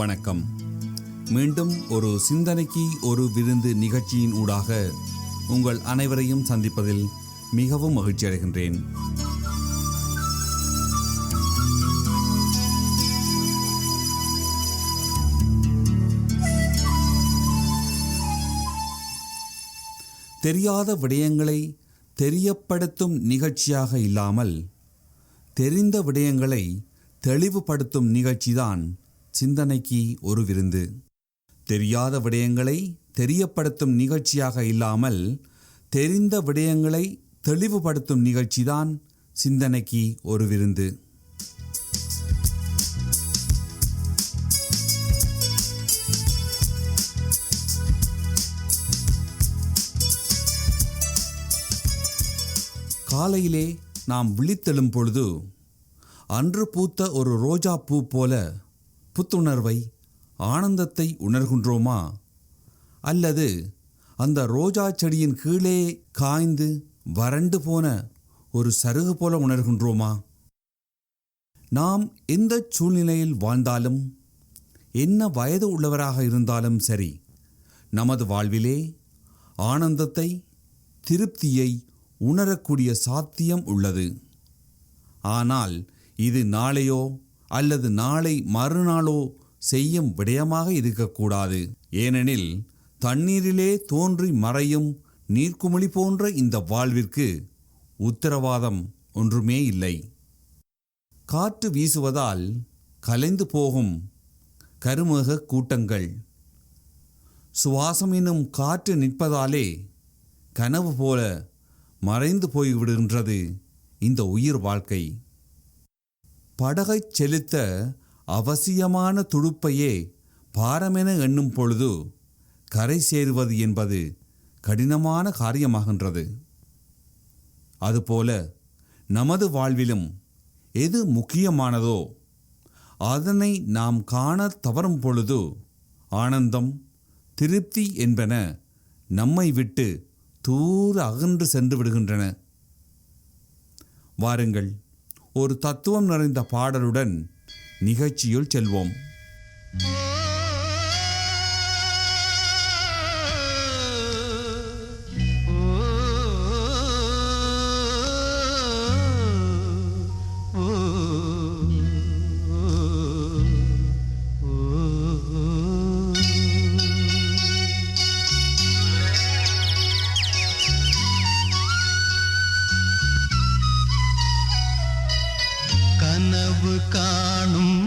வணக்கம். மீண்டும் ஒரு சிந்தனைக்கு ஒரு விருந்து நிகழ்ச்சியின் ஊடாக உங்கள் அனைவரையும் சந்திப்பதில் மிகவும் மகிழ்ச்சி அடைகின்றேன். தெரியாத விடயங்களை தெரியப்படுத்தும் நிகழ்ச்சியாக இல்லாமல் தெரிந்த விடயங்களை தெளிவுபடுத்தும் நிகழ்ச்சிதான் சிந்தனைக்கு ஒரு விருந்து. தெரியாத விடயங்களை தெரியப்படுத்தும் நிகழ்ச்சியாக இல்லாமல் தெரிந்த விடயங்களை தெளிவுபடுத்தும் நிகழ்ச்சிதான் சிந்தனைக்கு ஒரு விருந்து. காலையிலே நாம் விழித்தெழும் பொழுது அன்று பூத்த ஒரு ரோஜா பூ போல புத்துணர்வை ஆனந்தத்தை உணர்கின்றோமா? அல்லது அந்த ரோஜா செடியின் கீழே காய்ந்து வறண்டு போன ஒரு சருகு போல உணர்கின்றோமா? நாம் எந்த சூழ்நிலையில் வாழ்ந்தாலும் என்ன வயது உள்ளவராக இருந்தாலும் சரி நமது வாழ்விலே ஆனந்தத்தை திருப்தியை உணரக்கூடிய சாத்தியம் உள்ளது. ஆனால் இது நாளையோ அல்லது நாளை மறுநாளோ செய்யும் விடயமாக இருக்கக்கூடாது. ஏனெனில் தண்ணீரிலே தோன்றி மறையும் நீர்க்குமிழி போன்ற இந்த வாழ்விற்கு உத்தரவாதம் ஒன்றுமே இல்லை. காற்று வீசுவதால் கலைந்து போகும் கருமேக கூட்டங்கள். சுவாசம் எனும் காற்று நிற்பதாலே கனவு போல மறைந்து போய்விடுகின்றது இந்த உயிர் வாழ்க்கை. படகைச் செலுத்த அவசியமான துடுப்பையே பாரமென எண்ணும் பொழுது கரை சேருவது என்பது கடினமான காரியமாகின்றது. அதுபோல நமது வாழ்விலும் எது முக்கியமானதோ அதனை நாம் காண தவறும் பொழுது ஆனந்தம் திருப்தி என்பன நம்மை விட்டு தூர அகன்று சென்று விடுகின்றன. வாருங்கள் ஒரு தத்துவம் நிறைந்த பாடலுடன் நிகழ்ச்சியுள் செல்வோம். கனவு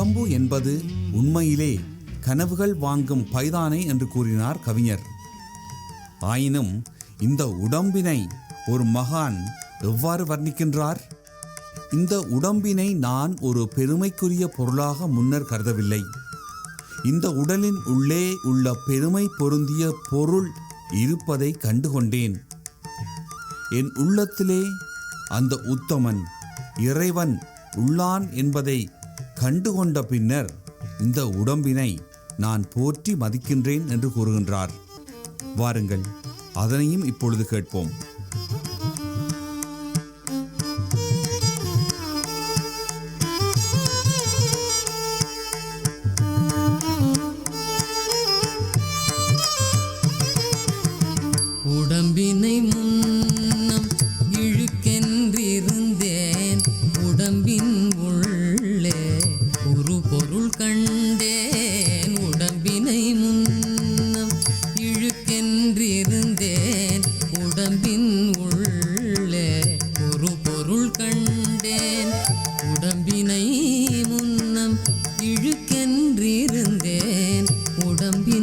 உம். உடம்பு என்பது உண்மையிலே கனவுகள் வாங்கும் பைதானை என்று கூறினார் கவிஞர். ஆயினும் இந்த உடம்பினை ஒரு மகான் எவ்வாறு வர்ணிக்கின்றார்? இந்த உடம்பினை நான் ஒரு பெருமைக்குரிய பொருளாக முன்னர் கருதவில்லை. இந்த உடலின் உள்ளே உள்ள பெருமை பொருந்திய பொருள் இருப்பதை கண்டுகொண்டேன். என் உள்ளத்திலே அந்த உத்தமன் இறைவன் உள்ளான் என்பதை கண்டுகொண்ட பின்னர் இந்த உடம்பினை நான் போற்றி மதிக்கின்றேன் என்று கூறுகின்றார். வாருங்கள் அதனையும் இப்பொழுது கேட்போம். உடம்பின்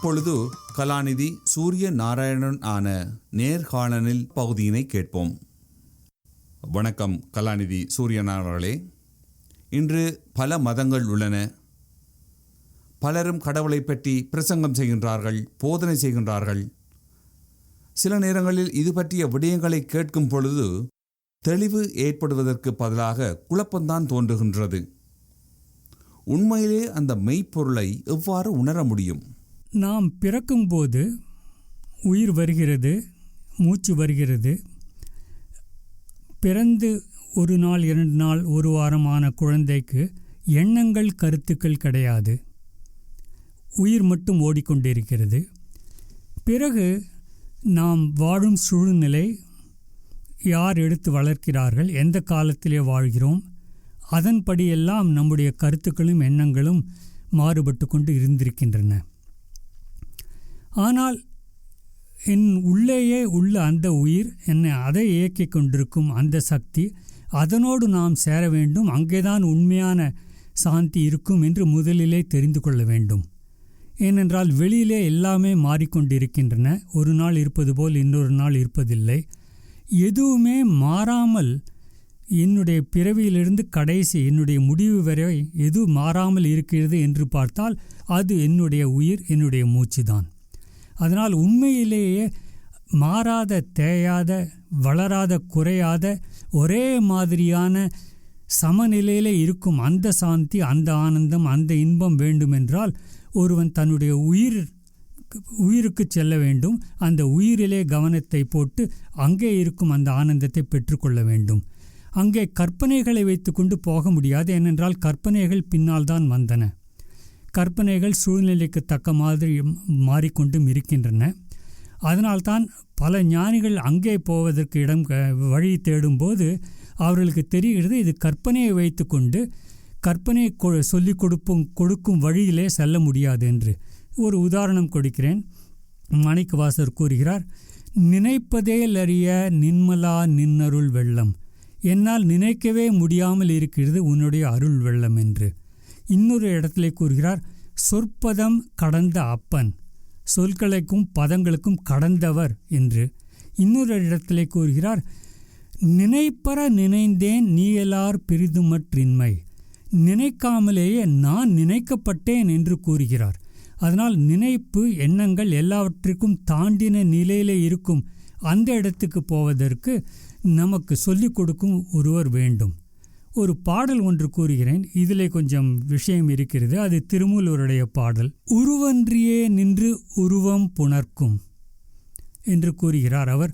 இப்பொழுது கலாநிதி சூரிய நாராயணன் ஆன நேர்காணலில் பகுதியினை கேட்போம். வணக்கம் கலாநிதி சூரியநாராயணன் அவர்களே. இன்று பல மதங்கள் உள்ளன. பலரும் கடவுளை பற்றி பிரசங்கம் செய்கின்றார்கள் போதனை செய்கின்றார்கள். சில நேரங்களில் இது பற்றிய விடயங்களை கேட்கும் பொழுது தெளிவு ஏற்படுவதற்கு பதிலாக குழப்பம்தான் தோன்றுகின்றது. உண்மையிலே அந்த மெய்ப்பொருளை எவ்வாறு உணர முடியும்? நாம் பிறக்கும்போது உயிர் வருகிறது மூச்சு வருகிறது. பிறந்து ஒரு நாள் இரண்டு நாள் ஒரு வாரமான குழந்தைக்கு எண்ணங்கள் கருத்துக்கள் கிடையாது. உயிர் மட்டும் ஓடிக்கொண்டிருக்கிறது. பிறகு நாம் வாழும் சூழ்நிலை யார் எடுத்து வளர்க்கிறார்கள் எந்த காலத்திலே வாழ்கிறோம் அதன்படியெல்லாம் நம்முடைய கருத்துக்களும் எண்ணங்களும் மாறுபட்டு கொண்டு இருந்திருக்கின்றன. ஆனால் என் உள்ளேயே உள்ள அந்த உயிர் என்னை அதை இயக்கிக் கொண்டிருக்கும் அந்த சக்தி அதனோடு நாம் சேர வேண்டும் அங்கேதான் உண்மையான சாந்தி இருக்கும் என்று முதலிலே தெரிந்து கொள்ள வேண்டும். ஏனென்றால் வெளியிலே எல்லாமே மாறிக்கொண்டிருக்கின்றன. ஒரு நாள் இருப்பது போல் இன்னொரு நாள் இருப்பதில்லை. எதுவுமே மாறாமல் என்னுடைய பிறவியிலிருந்து கடைசி என்னுடைய முடிவு வரை எது மாறாமல் இருக்கிறது என்று பார்த்தால் அது என்னுடைய உயிர் என்னுடைய மூச்சுதான். அதனால் உண்மையிலேயே மாறாத தேயாத வளராத குறையாத ஒரே மாதிரியான சமநிலையிலே இருக்கும் அந்த சாந்தி அந்த ஆனந்தம் அந்த இன்பம் வேண்டுமென்றால் ஒருவன் தன்னுடைய உயிர் உயிருக்கு செல்ல வேண்டும். அந்த உயிரிலே கவனத்தை போட்டு அங்கே இருக்கும் அந்த ஆனந்தத்தை பெற்றுக்கொள்ள வேண்டும். அங்கே கற்பனைகளை வைத்துக்கொண்டு போக முடியாது. ஏனென்றால் கற்பனைகள் பின்னால் தான் வந்தன. கற்பனைகள் சூழ்நிலைக்கு தக்க மாதிரி மாறிக்கொண்டும் இருக்கின்றன. அதனால்தான் பல ஞானிகள் அங்கே போவதற்கு இடம் க- வழி தேடும்போது அவர்களுக்கு தெரிகிறது இது கற்பனையை வைத்துக்கொண்டு கற்பனை கொ சொல்லிக் கொடுப்பும் கொடுக்கும் வழியிலே செல்ல முடியாது என்று. ஒரு உதாரணம் கொடுக்கிறேன். மாணிக்கவாசர் கூறுகிறார் நினைப்பதே அறிய நின்மலா நின்னருள் வெள்ளம். என்னால் நினைக்கவே முடியாமல் இருக்கிறது உன்னுடைய அருள் வெள்ளம் என்று. இன்னொரு இடத்திலே கூறுகிறார் சொற்பதம் கடந்த அப்பன். சொற்களுக்கும் பதங்களுக்கும் கடந்தவர் என்று. இன்னொரு இடத்திலே கூறுகிறார் நினைப்பற நினைந்தேன் நீயலார் பிரிதுமற்றின்மை. நினைக்காமலேயே நான் நினைக்கப்பட்டேன் என்று கூறுகிறார். அதனால் நினைப்பு எண்ணங்கள் எல்லாவற்றிற்கும் தாண்டின நிலையிலே இருக்கும். அந்த இடத்துக்கு போவதற்கு நமக்கு சொல்லிக் கொடுக்கும் ஒருவர் வேண்டும். ஒரு பாடல் ஒன்று கூறுகிறேன். இதிலே கொஞ்சம் விஷயம் இருக்கிறது. அது திருமூலருடைய பாடல். உருவன்றியே நின்று உருவம் புணர்க்கும் என்று கூறுகிறார் அவர்.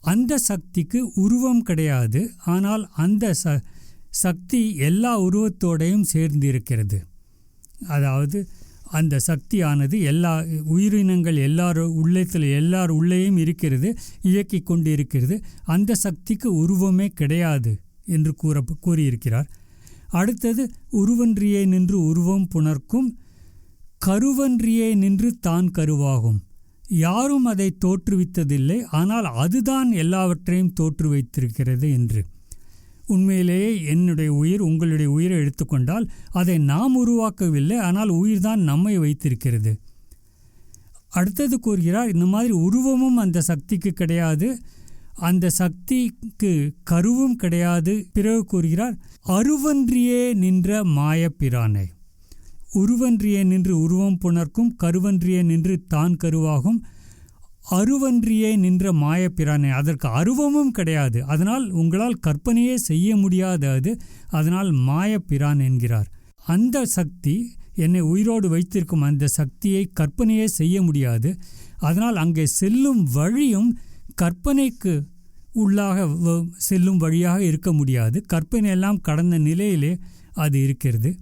அந்த சக்திக்கு உருவம் கிடையாது. ஆனால் அந்த ச சக்தி எல்லா உருவத்தோடையும் சேர்ந்திருக்கிறது. அதாவது அந்த சக்தியானது எல்லா உயிரினங்கள் எல்லார் உள்ளத்தில் எல்லார் உள்ளேயும் இருக்கிறது இயக்கி கொண்டு இருக்கிறது அந்த சக்திக்கு உருவமே கிடையாது. என்று கூற கூறியிருக்கிறார். அடுத்தது உருவன்றியே நின்று உருவம் புணர்க்கும் கருவன்றியே நின்று தான் கருவாகும். யாரும் அதை தோற்றுவித்ததில்லை ஆனால் அதுதான் எல்லாவற்றையும் தோற்று வைத்திருக்கிறது என்று. உண்மையிலேயே என்னுடைய உயிர் உங்களுடைய உயிரை எடுத்துக்கொண்டால் அதை நாம் உருவாக்கவில்லை ஆனால் உயிர்தான் நம்மை வைத்திருக்கிறது. அடுத்தது கூறுகிறார் இந்த மாதிரி உருவமும் அந்த சக்திக்கு கிடையாது. அந்த சக்திக்கு கருவும் கிடையாது. பிறகு கூறுகிறார் அருவன்றியே நின்ற மாயப்பிரானை உருவன்றியே நின்று உருவம் புணர்க்கும் கருவன்றியே நின்று தான் கருவாகும் அருவன்றியே நின்ற மாயப்பிரானை. அதற்கு அருவமும் கிடையாது. அதனால் உங்களால் கற்பனையே செய்ய முடியாது அது. அதனால் மாயப்பிரான் என்கிறார். அந்த சக்தி என்னை உயிரோடு வைத்திருக்கும். அந்த சக்தியை கற்பனையே செய்ய முடியாது. அதனால் அங்கே செல்லும் வழியும் கற்பனைக்கு உள்ளாக செல்லும் வழியாக இருக்க முடியாது. கற்பனை எல்லாம் கடந்த நிலையிலே அது இருக்கிறது.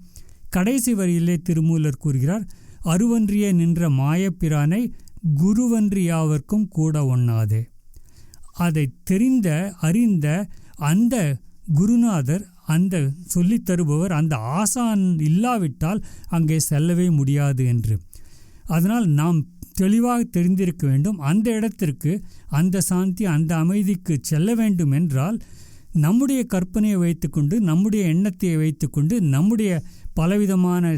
கடைசி வரியிலே திருமூலர் கூறுகிறார் அருவன்றிய நின்ற மாயப்பிரானை குருவன்றி யாவர்க்கும் கூட ஒண்ணாது. அதை தெரிந்த அறிந்த அந்த குருநாதர் அந்த சொல்லித் தருபவர் அந்த ஆசான் இல்லாவிட்டால் அங்கே செல்லவே முடியாது என்று. அதனால் நாம் தெளிவாக தெரிந்திருக்க வேண்டும். அந்த இடத்திற்கு அந்த சாந்தி அந்த அமைதிக்கு செல்ல வேண்டும் என்றால் நம்முடைய கற்பனையை வைத்துக்கொண்டு நம்முடைய எண்ணத்தை வைத்துக்கொண்டு நம்முடைய பலவிதமான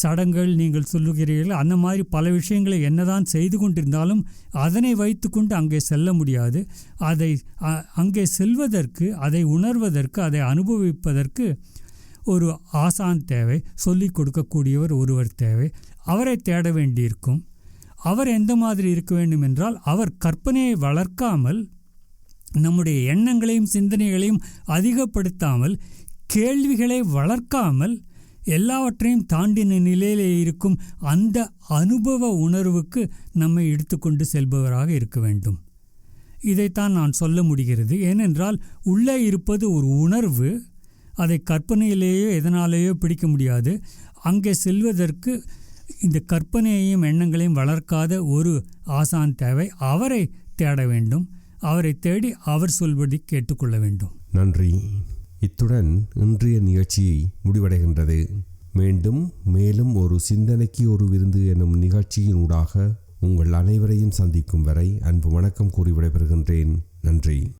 சடங்குகள் நீங்கள் சொல்லுகிறீர்கள் அந்த மாதிரி பல விஷயங்களை என்னதான் செய்து கொண்டிருந்தாலும் அதனை வைத்துக்கொண்டு அங்கே செல்ல முடியாது. அதை அங்கே செல்வதற்கு அதை உணர்வதற்கு அதை அனுபவிப்பதற்கு ஒரு ஆசான் தேவை சொல்லிக் கொடுக்கக்கூடியவர் ஒருவர் தேவை. அவரை தேட வேண்டியிருக்கும். அவர் எந்த மாதிரி இருக்க வேண்டும் என்றால் அவர் கற்பனையை வளர்க்காமல் நம்முடைய எண்ணங்களையும் சிந்தனைகளையும் அதிகப்படுத்தாமல் கேள்விகளை வளர்க்காமல் எல்லாவற்றையும் தாண்டின நிலையிலே இருக்கும் அந்த அனுபவ உணர்வுக்கு நம்மை எடுத்துக்கொண்டு செல்பவராக இருக்க வேண்டும். இதைத்தான் நான் சொல்ல முடிகிறது. ஏனென்றால் உள்ளே இருப்பது ஒரு உணர்வு அதை கற்பனையிலேயோ எதனாலேயோ பிடிக்க முடியாது. அங்கே செல்வதற்கு இந்த கற்பனையையும் எண்ணங்களையும் வளர்க்காத ஒரு ஆசான் தேவை. அவரை தேட வேண்டும். அவரை தேடி அவர் சொல்படி கேட்டுக்கொள்ள வேண்டும். நன்றி. இத்துடன் இன்றைய நிகழ்ச்சி முடிவடைகின்றது. மீண்டும் மேலும் ஒரு சிந்தனைக்கு ஒரு விருந்து எனும் நிகழ்ச்சியின் ஊடாக உங்கள் அனைவரையும் சந்திக்கும் வரை அன்பு வணக்கம் கூறி விடைபெறுகின்றேன். நன்றி.